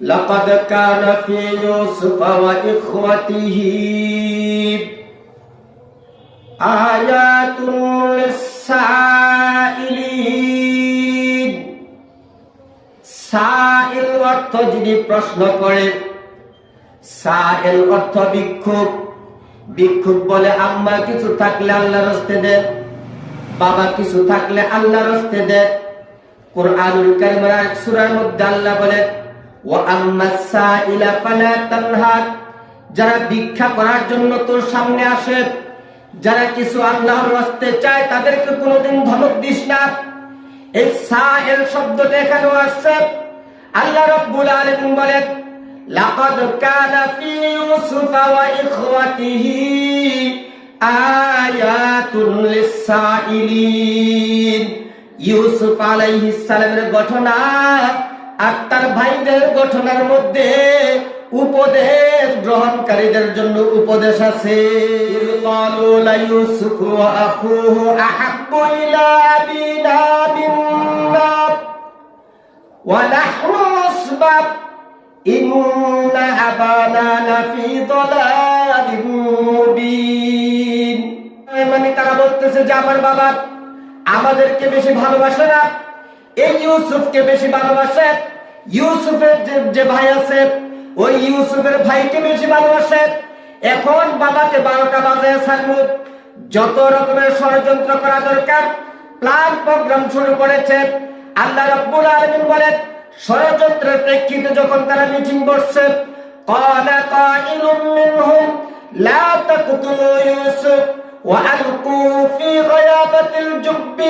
لقد كان في يوسف وإخوته آيات للسائلين সাইল অর্থ যিনি প্রশ্ন করে সাইল অর্থ ভিক্ষুক ভিক্ষুক বলে আম্মা কিছু থাকলে আল্লাহ রস্তে দেন বাবা কিছু থাকলে আল্লাহ রস্তে দেন কোরআনুল কারিমের এক সূরার মধ্যে আল্লাহ বলেন যারা ভিক্ষা করার জন্য তোর সামনে আসে, যারা কিছু আল্লাহর রাস্তে চায়, তাদেরকে কোনোদিন ধমক দিস না। এই সাইল শব্দটা এখানেও আসছে। আল্লাহ রাব্বুল আলামিন বলেন, লাকাদ কানা ফি ইউসুফ ওয়া ইখওয়াতিহি আয়াতুন লিসাইলিন ইউসুফ আলাইহিস সালামের ঘটনা আর তার ভাইদের ঘটনার মধ্যে উপদেশ গ্রহণকারীদের জন্য উপদেশ আছে قالوا ليوسف وأخوه أحب إلى أبينا منا ونحن أصبب إن أبانا لفي ضلال مبين মানে তারা বলতেছে যে আমার বাবা আমাদেরকে বেশি ভালোবাসে না এই ইউসুফকে বেশি ভালোবাসে? ইউসুফের যে ভাই আছে, ওই ইউসুফের ভাইকে বেশি ভালোবাসে? এখন বাবাকে বারোটা বাজে সালমুদ যত রকমের ষড়যন্ত্র করা দরকার, প্ল্যান প্রোগ্রাম শুরু করেছে। আল্লাহ রাব্বুল আলামিন বলেন, ষড়যন্ত্রের প্রেক্ষিতে যখন তারা মিটিং বসছে, ক্বালা কাইলুম মিনহুম, লা তাকতুলু ইউসুফ ওয়া আলকু ফি গায়াবাতিল জুব্বি।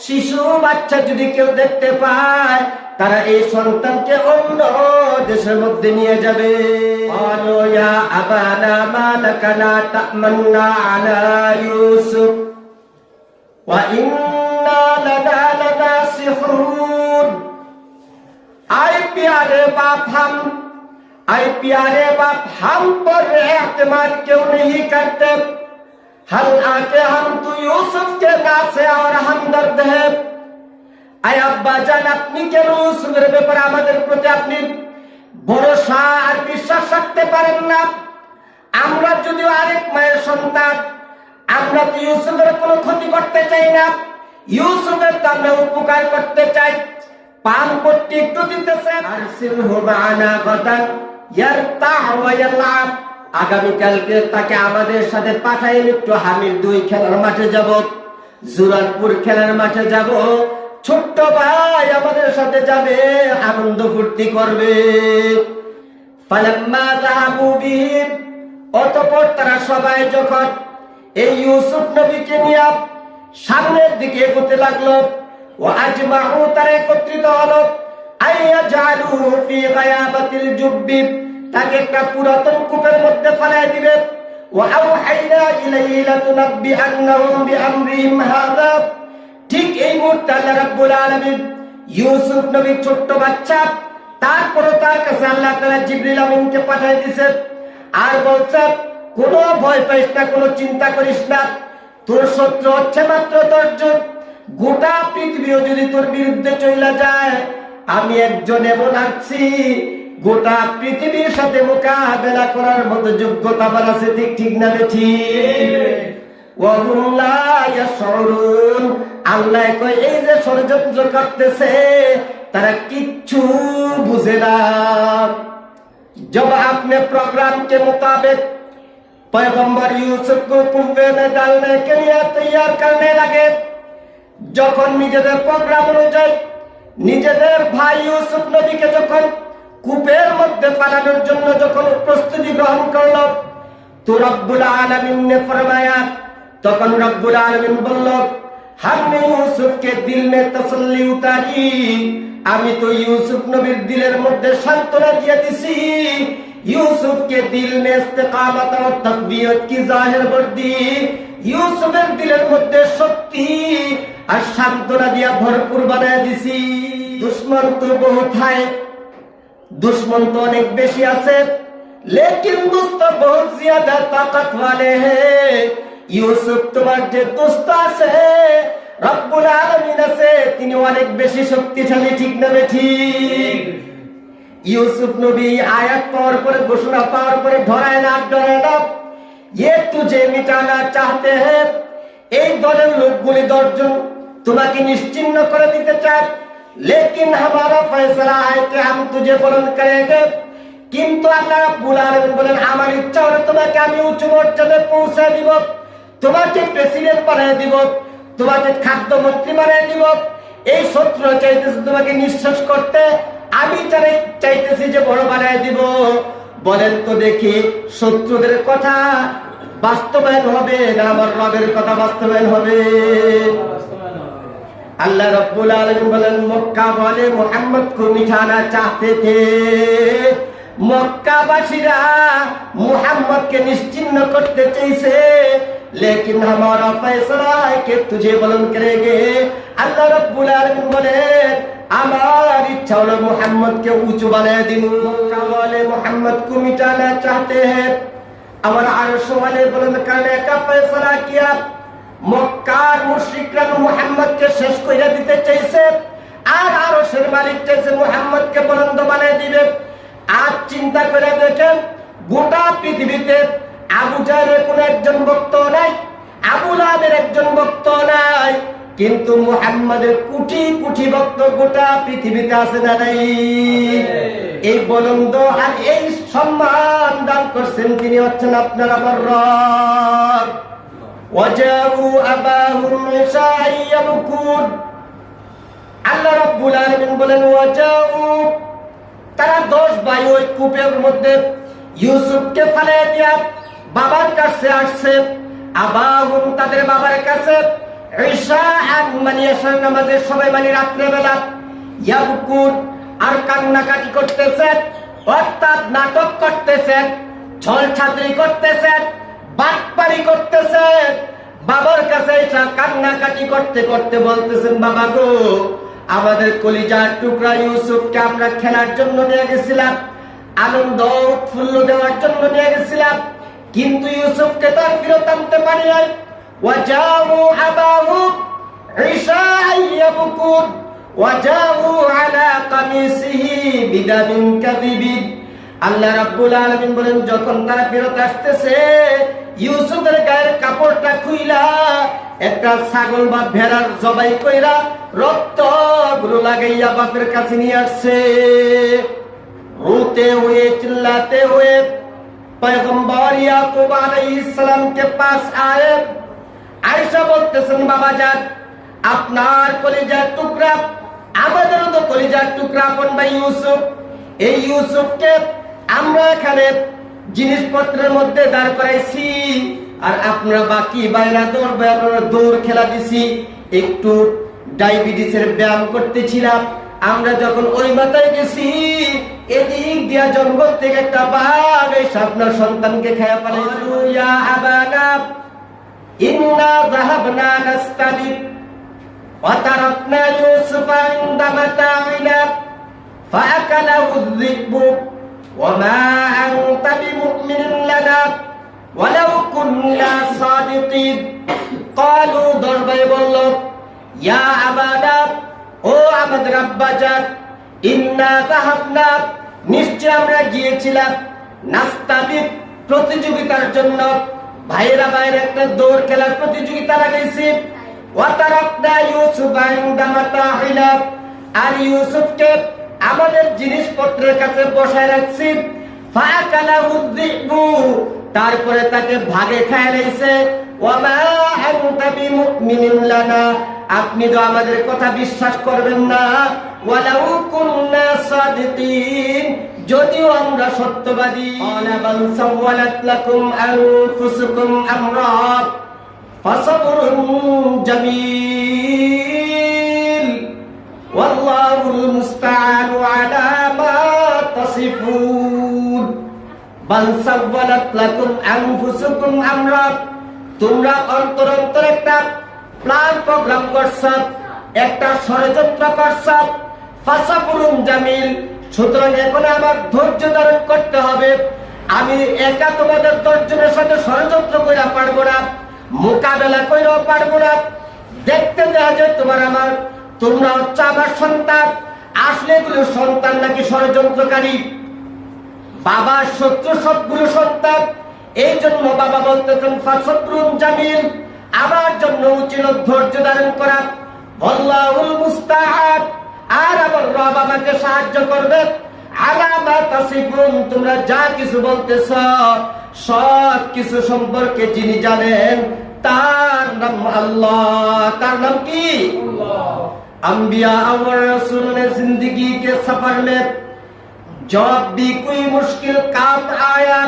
শিশু বাচ্চা যদি কেউ দেখতে পায়, তারা এই সন্তানকে অন্য দেশের মধ্যে নিয়ে যাবে। অনয়া আবানা মালাকানা তামান্না আই প্যারে বাপ হাম, আই পর কেউ নেই করতে हल आके हम तो यूसुफ के नासे और हमदर्द है আয় আব্বা জান আপনি কেন ইউসুফের ব্যাপারে আমাদের প্রতি আপনি ভরসা আর বিশ্বাস রাখতে পারেন না আমরা যদিও আরেক মায়ের সন্তান আমরা তো ইউসুফের কোনো ক্ষতি করতে চাই না ইউসুফের তো আমরা উপকার করতে চাই পান পট্টি একটু দিতেছে আর সিলহু মা'ানা গাদান ইয়ারতাহ ওয়া ইয়ালআব আগামীকালকে তাকে আমাদের সাথে পাঠাই একটু হামির দুই খেলার মাঠে যাব। জুরানপুর খেলার মাঠে যাব। ছোট্ট ভাই আমাদের সাথে যাবে, আনন্দ ফুর্তি করবে। অতঃপর তারা সবাই যখন এই ইউসুফ নবীকে নিয়ে সামনের দিকে এগোতে লাগল, ও আজ আজমাহু তারা একত্রিত হলো আইয়া জালু ফি গায়াবাতিল জুব্বি। তাকে একটা পুরাতন কূপের মধ্যে ফেলাই দিবে। আউহাইনা ইলাইহি লাতুনাব্বিআন্নাহুম বিআমরিহিম হাযা। ঠিক এই মুহূর্তে আল্লাহ রাব্বুল আলামিন ইউসুফ নবীর ছোট্ট বাচ্চা, তারপরও তার কাছে আল্লাহ তাআলা জিবরিল আমিনকে পাঠিয়ে দিয়েছে। আর বলছে, কোনো ভয় পাইস না, কোনো চিন্তা করিস না। তোর শত্রু হচ্ছে মাত্র দশজন। গোটা পৃথিবীও যদি তোর বিরুদ্ধে চলে যায়, আমি একজন এমন আছি গোটা পৃথিবীর সাথে মোকাবেলা করার মতো যোগ্যতা আমার আছে ঠিক ঠিক না ঠিক ওয়াহুম লা ইয়াশউরুন আল্লাহ কয় এই যে ষড়যন্ত্র করতেছে তারা কিচ্ছু বুঝে না जब अपने प्रोग्राम के मुताबिक पैगंबर यूसुफ को कुंभे में डालने के लिए तैयार करने लगे যখন নিজেদের প্রোগ্রাম অনুযায়ী নিজেদের ভাই ইউসুফ নবীকে যখন কূপের মধ্যে পালানোর জন্য যখন প্রস্তুতি গ্রহণ করল, তো রব্বুল আলমিন নে ফরমায়া, তখন রব্বুল আলমিন বলল হামনে ইউসুফকে দিল মে তসল্লি উতারি, আমি তো ইউসুফ নবীর দিলের মধ্যে সান্ত্বনা দিয়ে দিছি। ইউসুফকে দিল নে میں ও اور কি জাহির ظاہر ইউসুফের দিলের মধ্যে শক্তি আর সান্ত্বনা দিয়া ভরপুর বানায় দিছি। দুশমন তো বহুত হায় দুশ্মন তো অনেক বেশি আছে। লেকিন দোস্ত বহুত জিয়াদা তাকাত ওয়ালে হে। ইউসুফ তোমার যে দোস্ত আছে, রব্বুল আলামিন আছে, তিনি অনেক বেশি শক্তিশালী, ঠিক না ঠিক? ইউসুফ নবী আয়াত পাওয়ার পরে, ঘোষণা পাওয়ার পরে ধরায় না ডরায় না। এ তুজে মিটানা চাহতে হে। এই দলের লোকগুলি দশজন তোমাকে নিশ্চিন্ন করে দিতে চায়। लेकिन हमारा फैसला है कि हम तुझे बुलंद करेंगे কিন্তু আল্লাহ রাব্বুল আলামিন বলেন আমার ইচ্ছা হলে তোমাকে আমি উচ্চ মর্যাদায় পৌঁছে দিব তোমাকে প্রেসিডেন্ট বানিয়ে দিব তোমাকে খাদ্যমন্ত্রী বানিয়ে দিব এই শত্রু চাইতেছে তোমাকে নিঃশ্বাস করতে আমি চাই চাইতেছি যে বড় বানিয়ে দিব বলেন তো দেখি শত্রুদের কথা বাস্তবায়ন হবে না আমার রবের কথা বাস্তবায়ন হবে আল্লাহ রব্বুল আলম বলেন, মক্কা বলে মোহাম্মদ কো চাহতে থে মক্কাবাসীরা মোহাম্মদকে নিশ্চিন্ন করতে চেয়েছে। লেকিন হামারা ফয়সলা কে তুঝে বলন করেগে। আল্লাহ রব্বুল আলম বলে আমার ইচ্ছা হলো মোহাম্মদকে উঁচু বানায় দিন। মক্কা বলে মোহাম্মদ কো মিটানা চাহতে আমার আরও সমানে বলেন করলে কা ফয়সলা কিয়া মক্কার মুশরিকরা মুহাম্মদকে শেষ কইরা দিতে চাইছে আর আরশের মালিক চাইছে মুহাম্মদকে বুলন্দ বানিয়ে দিবে। আজ চিন্তা করে দেখেন গোটা পৃথিবীতে আবু জাহেলের কোন একজন ভক্ত নাই আবু লাহাবের একজন ভক্ত নাই কিন্তু মুহাম্মাদের কোটি কোটি ভক্ত গোটা পৃথিবীতে আছে না নাই। এই বলন্দ আর এই সম্মান দান করছেন তিনি হচ্ছেন আপনার আমার রব। وجاءوا أباهم عشاء يبكون আল্লাহ রাব্বুল আলামিন বলেন ওয়াজাউ তারা দশ ভাই ওই কূপের মধ্যে ইউসুফকে ফালিয়ে দিয়া বাবার কাছে আসছে আবাহুম তাদের বাবার কাছে ঈশা আর মানে এশার নামাজের সময় মানে রাত্রে বেলা ইয়াবকুন আর কান্নাকাটি করতেছেন অর্থাৎ নাটক করতেছেন ছল ছাত্রী করতেছেন বাটপারি করতেছেন। বাবার কাছে কান্নাকাটি করতে করতে বলতেছেন, বাবা গো, আমাদের কলিজার টুকরা ইউসুফকে আমরা খেলার জন্য নিয়ে গেছিলাম। আনন্দ, উৎফুল্ল দেওয়ার জন্য নিয়ে গেছিলাম। কিন্তু ইউসুফকে তো আর ফেরত আনতে পারি নাই। ওয়াজাউ আবাহু ঈশাআ ইয়াবকুন। ওয়াজাউ আলা কামিসিহি বিদামিন কাযিবিন। আল্লাহ রাব্বুল আলামিন বলেন, যখন তারা ফেরত আসতেছে ইউসুফের গায়ের কাপড়টা খুইলা, একটা ছাগল বা ভেড়ার জবাই কইরা রক্তগুলো লাগাইয়া বাপের কাছে নিয়ে আসছে। রুতে হয়ে, চিল্লাতে হয়ে, পয়গম্বর ইয়াকুব আলাইহিস সালামকে পাশ আয়ে আয়েশা বলতেছেন, বাবা যান আপনার কলিজার টুকরা, আমাদেরও তো কলিজার টুকরা আপন ভাই ইউসুফ। এই ইউসুফকে আমরা এখানে জিনিসপত্রের মধ্যে দাঁড় করাইছি আর আপনারা বাকি বাইরা দৌড় আপনারা দৌড় খেলা দিছি একটু ডায়াবেটিসের ব্যায়াম করতেছিলাম আমরা যখন ওই মাথায় গেছি এদিক দিয়া জঙ্গল থেকে একটা বাঘ এসে আপনার সন্তানকে খেয়া পালাইছিল ইয়া আবানা ইন্না যাহাবনা নাস্তাবিক وتركنا يوسف عند متاعنا فأكله الذئب وما أنت بمؤمن لنا ولو كنا صادقين قالوا ضربي বলল ইয়া আবাদা ও আমাদের আব্বাজান ইন্না যাহাবনা নিশ্চয় আমরা গিয়েছিলাম নাস্তাবিক প্রতিযোগিতার জন্য ভাইরা ভাইয়ের একটা দৌড় খেলার প্রতিযোগিতা লাগাইছি ওয়াতারাকনা ইউসুফ ইনদা মাতাহিনা আর ইউসুফকে আমাদের জিনিসপত্রের কাছে বসায় রাখছি। তারপরে তাকে ভাগে খায় বিমুমিনিন আপনি তো আমাদের কথা বিশ্বাস করবেন না। যদিও আমরা সত্যবাদী। জামিল। ওয়াল্লাহুল মুস্তাআন আলা মা তাসিফুন বাল সাওয়ালাত আমরা তোমরা অন্তর অন্তর একটা প্ল্যান প্রোগ্রাম করছ, একটা ষড়যন্ত্র করছ। ফাসাবুলুম জামিল, সুতরাং এখন আমার ধৈর্য ধারণ করতে হবে। আমি একা তোমাদের ধৈর্যের সাথে ষড়যন্ত্র কইরা পারব না, মোকাবেলা কইরাও পারব না। দেখতে দেখা যায় তোমার আমার তোমরা হচ্ছে আমার সন্তান। আসলে এগুলো সন্তান নাকি ষড়যন্ত্রকারী? বাবার শত্রু সবগুলো সন্তান। এই জন্য বাবা বলতেছেন, ফাসব্রুম জামিল। আমার জন্য উচিত ধৈর্য ধারণ করা। আল্লাহুল মুস্তাআদ আর আমার রব আমাকে সাহায্য করবে। তোমরা যা কিছু বলতেছ, সব কিছু সম্পর্কে যিনি জানেন, তার নাম আল্লাহ। তার নাম কি? अंबिया और रसूल ने जिंदगी के सफर में जब भी कोई मुश्किल काम आया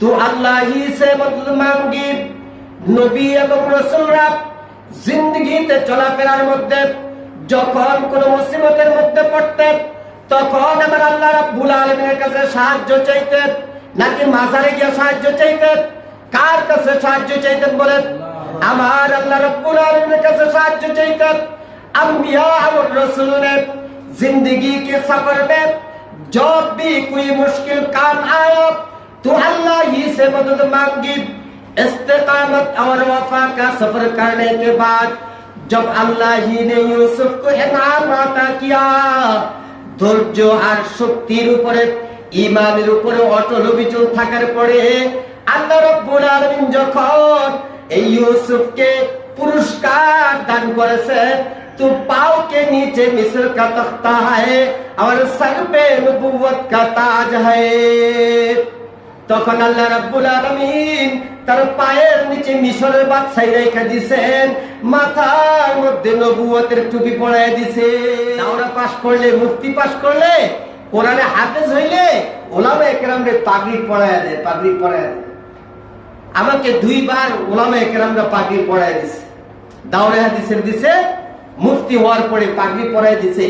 तो अल्लाह ही से मदद मांगी নবী এবং রসুলরা জিন্দগিতে চলাফেরার মধ্যে যখন কোন মুসিবতের মধ্যে পড়তেন তখন আমার আল্লাহ রাব্বুল আলামিনের কাছে সাহায্য চাইতেন নাকি মাজারে গিয়ে সাহায্য চাইতেন কার কাছে সাহায্য চাইতেন বলেন আমার আল্লাহ রাব্বুল আলামিনের কাছে সাহায্য চাইতেন अंबिया और रसूल ने जिंदगी के सफर में जब भी कोई मुश्किल काम आया तो अल्लाह ही से मदद मांगी इस्तेकामत और वफा का सफर करने के बाद जब अल्लाह ही ने यूसुफ को इनाम अता किया ধৈর্য আর শক্তির উপরে ইমানের উপরে অটল অবিচল থাকার পরে আল্লাহ রব্বুল আলামিন যখন এই ইউসুফকে পুরস্কার দান করেছে तो पाव के नीचे मिस्र का तख्ता है और सर पे नबुवत का ताज है তখন আল্লাহ রাব্বুল আলামিন তার পায়ের নিচে মিশরের বাদশাহ রেখে দিবেন মাথার মধ্যে নবুয়তের টুপি পরায় দিছে দাওরা পাস করলে মুফতি পাস করলে কোরআনে হাফেজ হইলে ওলামা একরামরে পাগড়ি পরায় দেয় পাগড়ি পরায় দেয় আমাকে দুইবার ওলামা একরামরা পাগড়ি পরায় দিছে দাওরা হাদিসের দিছে মুফতি হওয়ার পরে পাগড়ি পরাই দিছে।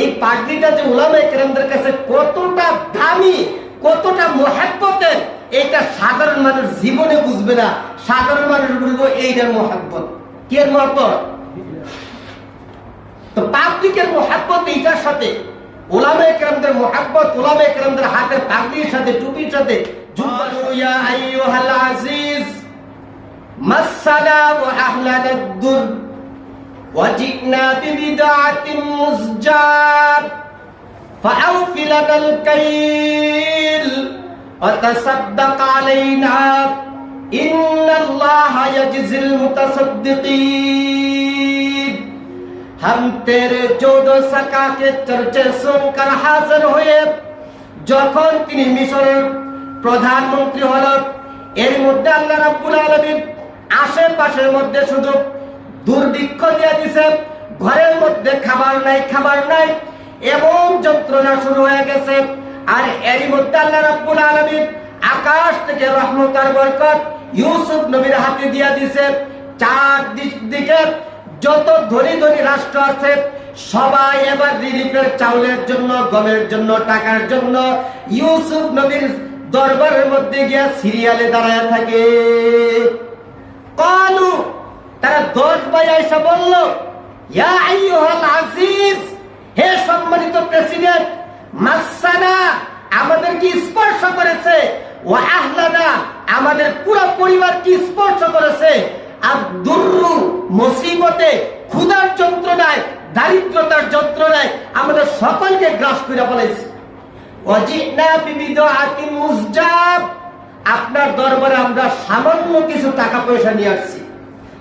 এই পাগড়িটা যে উলামা কেরামদের কাছে কতটা দামি, কতটা মহাব্বতের, এটা সাধারণ মানুষ জীবনে বুঝবে না। সাধারণ মানুষ বলব, এইটার মহাব্বত। কি মহাব্বত? তো পাবলিকের মহাব্বত এইটার সাথে। ওলামা মহাব্বত ওলামা হাতের পাগড়ির সাথে, টুপির সাথে। ইয়া আইয়ুহাল মাসালা وجئنا ببدعة مزجاة فأوف لنا الكيل وتصدق علينا إن الله يجزي المتصدقين ہم تیرے جود و سکا کے چرچے سن کر حاضر ہوئے যখন তিনি মিশরের প্রধানমন্ত্রী হলেন এর মধ্যে আল্লাহ রাব্বুল আলামিন আশেপাশের মধ্যে শুধু দুর্ভিক্ষ দিয়ে দিছে। ঘরের মধ্যে খাবার নাই খাবার নাই। এবং যন্ত্রণা শুরু হয়ে গেছে। আর এরই মধ্যে আল্লাহ রাব্বুল আলামিন আকাশ থেকে রহমতার বরকত ইউসুফ নবীর হাতে দিয়ে দিছে। চার দিক দিকে যত ধনী ধনী রাষ্ট্র আছে, সবাই এবার রিলিফের চাউলের জন্য, গমের জন্য, টাকার জন্য ইউসুফ নবীর দরবারের মধ্যে গিয়া সিরিয়ালে দাঁড়ায় থাকে। কলু তারা দশ ভাই এসে বলল আজিজ, হে সম্মানিত প্রেসিডেন্ট, মাসানা আমাদের কি স্পর্শ করেছে ও আহলানা আমাদের পুরো পরিবার কি স্পর্শ করেছে। আর মুসিবতে ক্ষুধার যন্ত্রণায়, দারিদ্রতার যন্ত্রণায় আমাদের সকলকে গ্রাস করে ফেলেছে। আপনার দরবারে আমরা সামান্য কিছু টাকা পয়সা নিয়ে আসছি।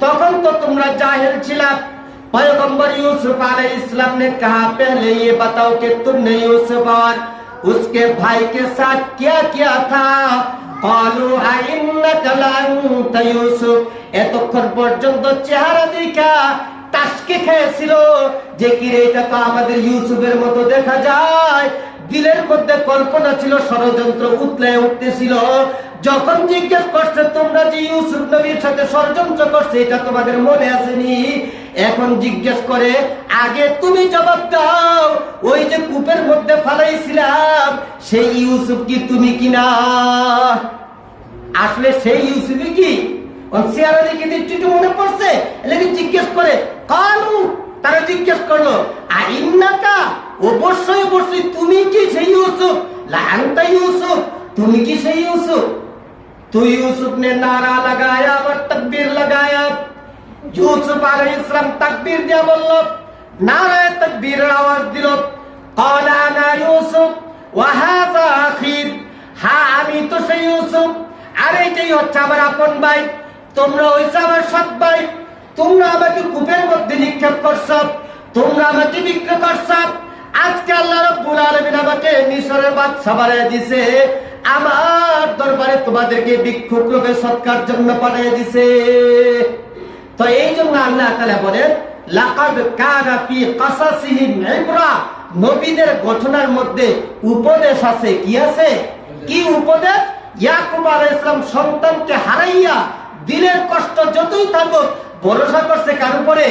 তখন তো তোমরা কালু ইউসুফ, এতক্ষণ পর্যন্ত চেহারা দেখা তাসকে খেয়েছিল। যে কি রে এটা তো আমাদের ইউসুফের মতো দেখা যায়। দিলের মধ্যে কল্পনা ছিল, ষড়যন্ত্র উতলে উঠতেছিল। যখন জিজ্ঞেস করছে, তোমরা যে ইউসুফ নবীর সাথে ষড়যন্ত্র করছে, এটা তোমাদের মনে আসেনি? এখন জিজ্ঞেস করে, আগে তুমি জবাব দাও, ওই যে কূপের মধ্যে ফালাইছিলাম, সেই ইউসুফ কি তুমি কিনা? আসলে সেই ইউসুফই কি? চেহারা দেখে একটু মনে পড়ছে? এলাকি জিজ্ঞেস করে, কালু? তারা জিজ্ঞেস করল আইন্নাকা অবশ্যই অবশ্যই, তুমি কি সেই ইউসুফ? লান্তা ইউসুফ। তুমি কি সেই ইউসুফ? तो यूसुफ ने नारा लगाया और तकबीर लगाया यूसुफ अलैहिस्सलाम तकबीर दिया বলল নারা তকবীরের আওয়াজ দিল قال انا يوسف وهذا اخي হ্যাঁ আমি তো সেই ইউসুফ আর এইটাই হচ্ছে আমার আপন ভাই তোমরা হইছে আমার সৎ ভাই তোমরা আমাকে কূপের মধ্যে নিক্ষেপ করছ তোমরা আমাকে বিক্রি করছ আজকে আল্লাহ রাব্বুল আলামিন আমাকে মিশরের বাদশা বানিয়ে দিয়েছে আমার দরবারে তোমাদেরকে ভিক্ষুক রূপে সৎকার জন্য পাঠিয়ে দিছে। তো এই জন্য আল্লাহ তাআলা বলেন, লাকাদ কানা ফি কাসাসিহিম ইবরা নবীদের ঘটনার মধ্যে উপদেশ আছে, কি আছে? কি উপদেশ? ইয়াকুব আলাইহিস সালাম সন্তানকে হারাইয়া দিলের কষ্ট যতই থাকুক, ভরসা করছে কার উপরে?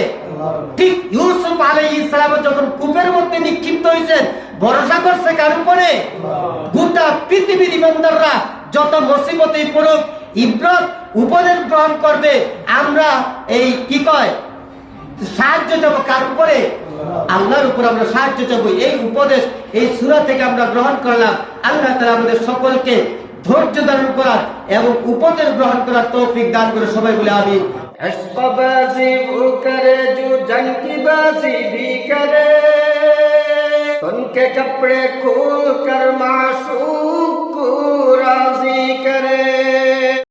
ঠিক ইউসুফ আলাইহিস সালাম যখন কূপের মধ্যে নিক্ষিপ্ত হয়েছেন ভরসা করছে কার উপরে গোটা পৃথিবীর ইমানদাররা যত মুসিবতেই পড়ুক ইব্রত উপদেশ গ্রহণ করবে আমরা এই কি কয় সাহায্য চাবো কার উপরে আল্লাহর উপর আমরা সাহায্য চাবো এই উপদেশ এই সূরা থেকে আমরা গ্রহণ করলাম আল্লাহ তাআলা আমাদের সকলকে ধৈর্য ধারণ করার এবং উপদেশ গ্রহণ করার তৌফিক দান করে সবাই বলে আমি बाजी वो करे जो जंग की बाजी भी करे उनके कपड़े खोल कर मासूम को राज़ी करे।